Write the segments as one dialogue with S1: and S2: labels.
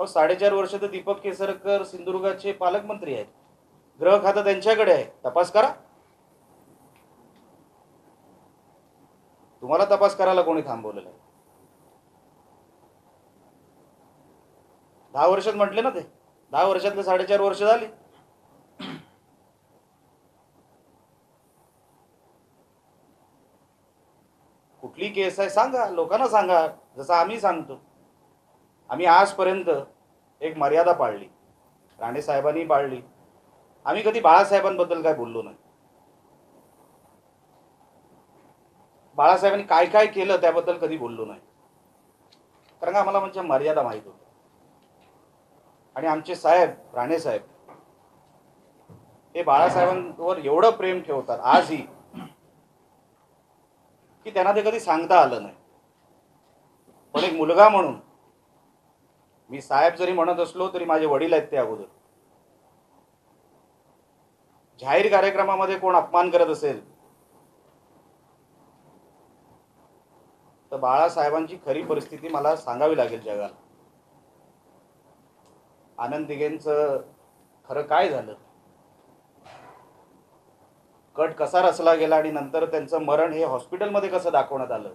S1: अहो साडेचार वर्ष तर दीपक केसरकर सिंधुदुर्गाचे पालकमंत्री आहेत. ग्रह खातं त्यांच्याकडे आहे. तपास करा. तुम्हाला तपास करायला कोणी थांबवलेलं आहे? दहा वर्षात म्हटले ना ते. दहा वर्षातले साडेचार वर्ष झाली. कुठली केस आहे सांगा. लोकांना सांगा. जसं आम्ही सांगतो. आम्ही आजपर्यंत एक मर्यादा पाळली. राणे साहेबांनी पाळली. आम्ही कधी बाळासाहेबांबद्दल काय बोललो नाही. बाळासाहेबांनी काय काय केलं त्याबद्दल कधी बोललो नाही. कारण का आम्हाला म्हणजे मर्यादा माहीत होती आणि आमचे साहेब राणे साहेब हे बाळासाहेबांवर एवढं प्रेम ठेवतात आजही की त्यांना ते कधी सांगता आलं नाही. पण एक मुलगा म्हणून मी साहेब जरी म्हणत असलो तरी माझे वडील आहेत ते अगोदर. जाहीर कार्यक्रमामध्ये कोण अपमान करत असेल? तर बाळासाहेबांची खरी परिस्थिती मला सांगावी लागेल जगाला. आनंद दिघेंचं खरं काय झालं? कट कसा रचला गेला आणि नंतर त्यांचं मरण हे हॉस्पिटलमध्ये कसं दाखवण्यात आलं?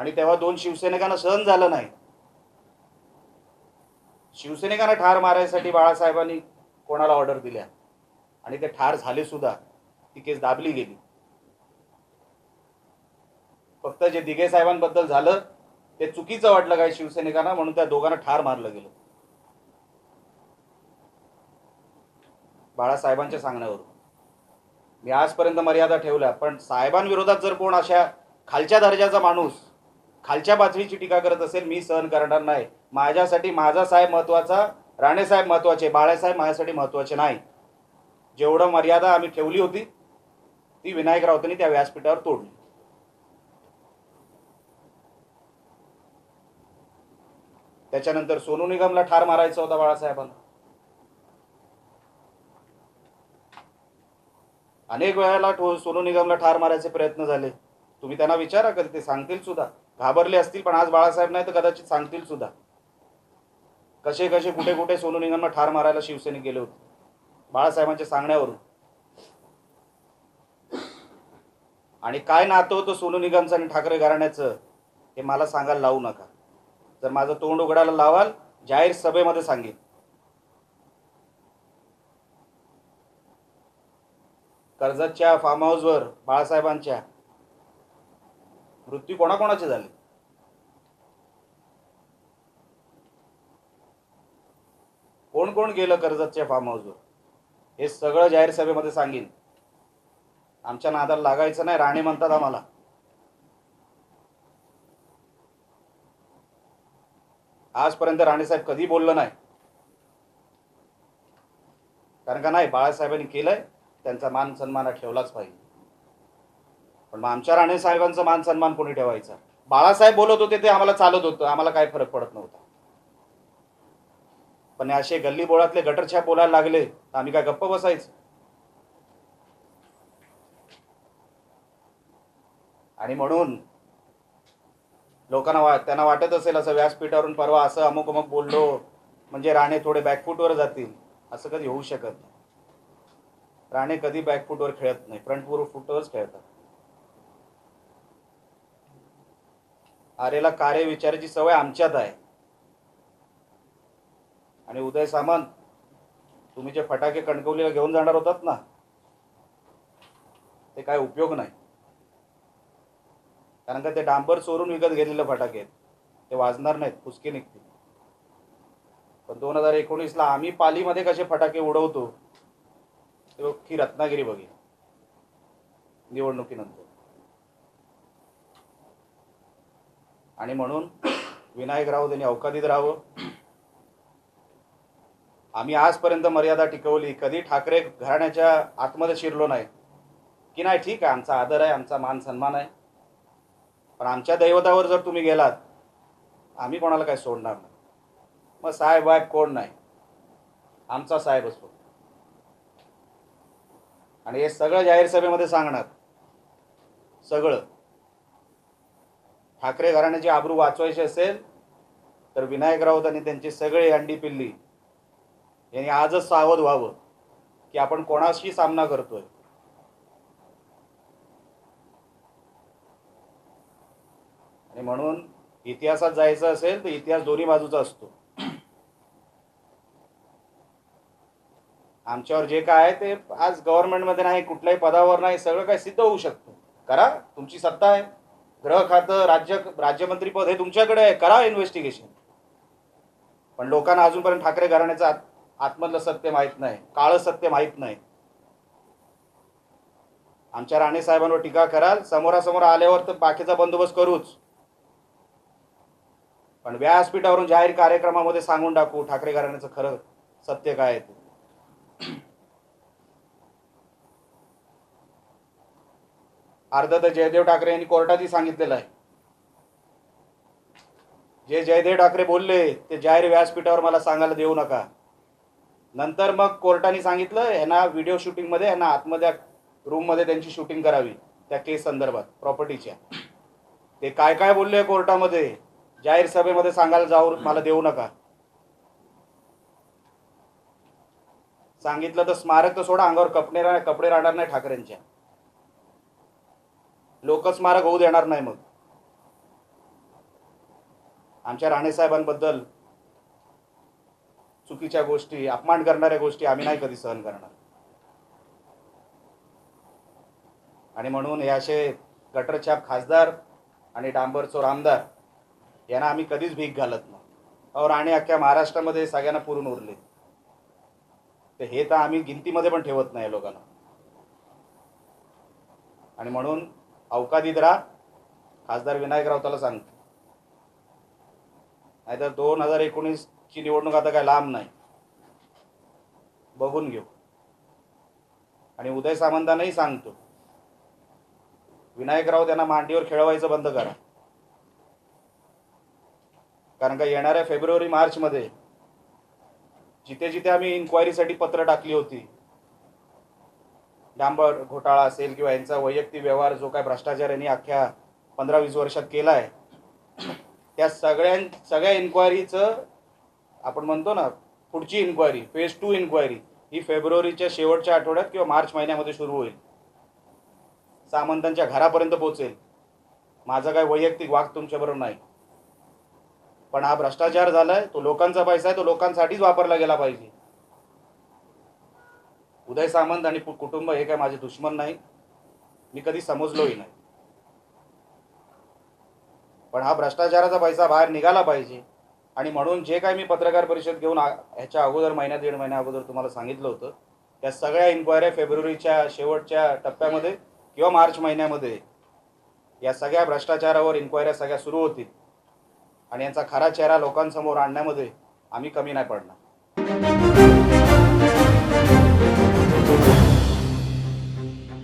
S1: आणि तेव्हा दोन शिवसैनिकांना सहन झालं नाही. शिवसैनिकांना ठार मारायसाठी बाळासाहेबांनी कोणाला ऑर्डर दिल्या? आणि ते ठार झाले सुद्धा ती केस दाबली गेली. फक्त जे दिघे साहेबांबद्दल झालं ते चुकीचं वाटलं काय शिवसैनिकांना म्हणून त्या दोघांना ठार मारलं गेलं. बाळासाहेबांच्या सांगण्यावरून. मी आजपर्यंत मर्यादा ठेवल्या पण साहेबांविरोधात जर कोण अशा खालच्या दर्जाचा माणूस खालच्या पातळीची टीका करत असेल मी सहन करणार नाही. माझ्यासाठी माझा साहेब महत्त्वाचा राणेसाहेब महत्त्वाचे बाळासाहेब माझ्यासाठी महत्त्वाचे नाही. जेवढं मर्यादा आम्ही ठेवली होती ती विनायक राऊतांनी त्या व्यासपीठावर तोडली. त्याच्यानंतर सोनू निगमला ठार मारायचा होता बाळासाहेबांना. अनेक वेळेला ठो- सोनू निगमला ठार मारायचे प्रयत्न झाले. तुम्ही त्यांना विचारा कधी ते सांगतील सुद्धा. घाबरले असतील पण आज बाळासाहेब नाही तर कदाचित सांगतील सुद्धा. कसे कसे कुठे कुठे सोनू निगमला ठार मारायला शिवसेने गेले होते. बाळासाहेबांच्या सांगण्यावरून. आणि काय नातं होतं सोनू निगमचं आणि ठाकरे घराण्याचं हे मला सांगायला लावू नका. जर माझं तोंड उघडायला लावाल जाहीर सभेमध्ये सांगेन. कर्जतच्या फार्म हाऊसवर बाळासाहेबांच्या मृत्यू कोणाकोणाचे झाले? कोण कोण गेलं कर्जतच्या फार्म हाऊसवर हे सगळं जाहीर सभेमध्ये सांगेन. आमच्या नादाला लागायचं नाही राणे म्हणतात आम्हाला. आजपर्यंत राणेसाहेब कधी बोललं नाही. कारण का नाही बाळासाहेबांनी केलंय त्यांचा मान सन्मान ठेवलाच पाहिजे. पण मग आमच्या राणे साहेबांचा मान सन्मान कोणी ठेवायचा? बाळासाहेब बोलत होते ते आम्हाला चालत होतं. आम्हाला काय फरक पडत नव्हता. पण असे गल्ली बोळातले गटरछाप बोलायला लागले तर आम्ही काय गप्प बसायचं? आणि म्हणून लोकांना वा त्यांना वाटत असेल असं व्यासपीठावरून परवा असं अमुक अमुक बोललो म्हणजे राणे थोडे बॅकफूटवर जातील. असं कधी होऊ शकत नाही. राणे कधी बॅकफूटवर खेळत नाही फ्रंट फूटवरच खेळतात. आरेला कार्य विचारायची सवय आमच्यात आहे. आणि उदय सामंत तुम्ही जे फटाके कणकवलीला घेऊन जाणार होतात ना ते काय उपयोग नाही. कारण का ते डांबर चोरून विकत घेतलेले फटाके आहेत. ते वाजणार नाहीत फुसके निघतील. पण दोन हजार एकोणीसला आम्ही पालीमध्ये कसे फटाके उडवतो ते ही रत्नागिरी बघी निवडणुकीनंतर. आणि म्हणून विनायक राऊत यांनी अवकादीत राहावं. आम्ही आजपर्यंत मर्यादा टिकवली. कधी ठाकरे घराण्याच्या आतमध्ये शिरलो नाही. की नाही? ठीक आहे आमचा आदर आहे आमचा मान सन्मान आहे. पण आमच्या दैवतावर जर तुम्ही गेलात आम्ही कोणाला काही सोडणार नाही. मग साहेब वाहेब कोण नाही? आमचा साहेब असतो. आणि हे सगळं जाहीर सभेमध्ये सांगणार. सगळं. ठाकरे घराण्याची आबरू वाचवायची असेल तर विनायक राऊत आणि त्यांची सगळे अंडी पिल्ली यांनी आजच सावध व्हावं की आपण कोणाशी सामना करतोय. आणि म्हणून इतिहासात जायचं असेल तर इतिहास दोन्ही बाजूचा असतो. आमच्यावर जे काय आहे ते आज गव्हर्नमेंटमध्ये नाही कुठल्याही पदावर नाही सगळं काय सिद्ध होऊ शकतं. करा तुमची सत्ता आहे. गृह खातं राज्य राज्यमंत्रीपद हे तुमच्याकडे आहे. करा इन्व्हेस्टिगेशन पण लोकांना अजूनपर्यंत ठाकरे घराण्याचं आत आतमधलं सत्य माहीत नाही. काळं सत्य माहीत नाही. आमच्या राणे साहेबांवर टीका कराल. समोरासमोर आल्यावर तर बाकीचा बंदोबस्त करूच. पण व्यासपीठावरून जाहीर कार्यक्रमामध्ये सांगून टाकू ठाकरे घराण्याचं खरं सत्य काय आहे ते. अर्ध तर जयदेव ठाकरे यांनी कोर्टातही सांगितलेलं आहे. जे जयदेव ठाकरे बोलले ते जाहीर व्यासपीठावर मला सांगायला देऊ नका. नंतर मग कोर्टाने सांगितलं यांना व्हिडिओ शूटिंगमध्ये यांना आतमध्ये रूममध्ये त्यांची शूटिंग करावी त्या केस संदर्भात प्रॉपर्टीच्या ते काय काय बोलले कोर्टामध्ये जाहीर सभेमध्ये सांगायला जाऊ मला देऊ नका. सांगितलं तर स्मारक तर सोडा अंगावर कपडे कपडे राहणार नाही ठाकरेंच्या. लोकस्मारक होऊ देणार नाही मग. आमच्या राणेसाहेबांबद्दल चुकीच्या गोष्टी अपमान करणाऱ्या गोष्टी आम्ही नाही कधी सहन करणार. आणि म्हणून हे असे गटरछाप खासदार आणि डांबरचोर आमदार यांना आम्ही कधीच भीक घालत नाही. अहो राणे अख्ख्या महाराष्ट्रामध्ये सगळ्यांना पुरून उरले. तर हे तर आम्ही गिनतीमध्ये पण ठेवत नाही लोकांना. आणि म्हणून अवकादीत राहा. खासदार विनायक राऊताला सांगतो. नाहीतर दोन हजार एकोणीसची निवडणूक आता काय लांब नाही. बघून घेऊ. आणि उदय सामंतांनाही सांगतो. विनायक राऊत यांना मांडीवर खेळवायचं बंद करा. कारण का येणाऱ्या फेब्रुवारी मार्चमध्ये जिथे जिथे आम्ही इन्क्वायरीसाठी पत्र टाकली होती डांबर घोटाळा असेल किंवा यांचा वैयक्तिक व्यवहार जो काय भ्रष्टाचार यांनी अख्ख्या पंधरा वीस वर्षात केला आहे त्या सगळ्यां सगळ्या इन्क्वायरीचं आपण म्हणतो ना पुढची इन्क्वायरी फेज टू इन्क्वायरी ही फेब्रुवारीच्या शेवटच्या आठवड्यात किंवा मार्च महिन्यामध्ये सुरू होईल. सामंतांच्या घरापर्यंत पोहोचेल. माझा काय वैयक्तिक वाघ तुमच्याबरोबर नाही. पण हा भ्रष्टाचार झालाय तो लोकांचा पैसा आहे तो लोकांसाठीच वापरला गेला पाहिजे. उदय सामंत आणि कुटुंब हे काय माझे दुश्मन नाही. मी कधी समजलोही नाही. पण हा भ्रष्टाचाराचा पैसा बाहेर निघाला पाहिजे. आणि म्हणून जे काय मी पत्रकार परिषद घेऊन ह्याच्या अगोदर महिन्या दीड महिन्या अगोदर तुम्हाला सांगितलं होतं त्या सगळ्या इन्क्वायऱ्या फेब्रुवारीच्या शेवटच्या टप्प्यामध्ये किंवा मार्च महिन्यामध्ये या सगळ्या भ्रष्टाचारावर इन्क्वायऱ्या सगळ्या सुरू होतील. आणि यांचा खरा चेहरा लोकांसमोर आणण्यामध्ये आम्ही कमी नाही पडणार.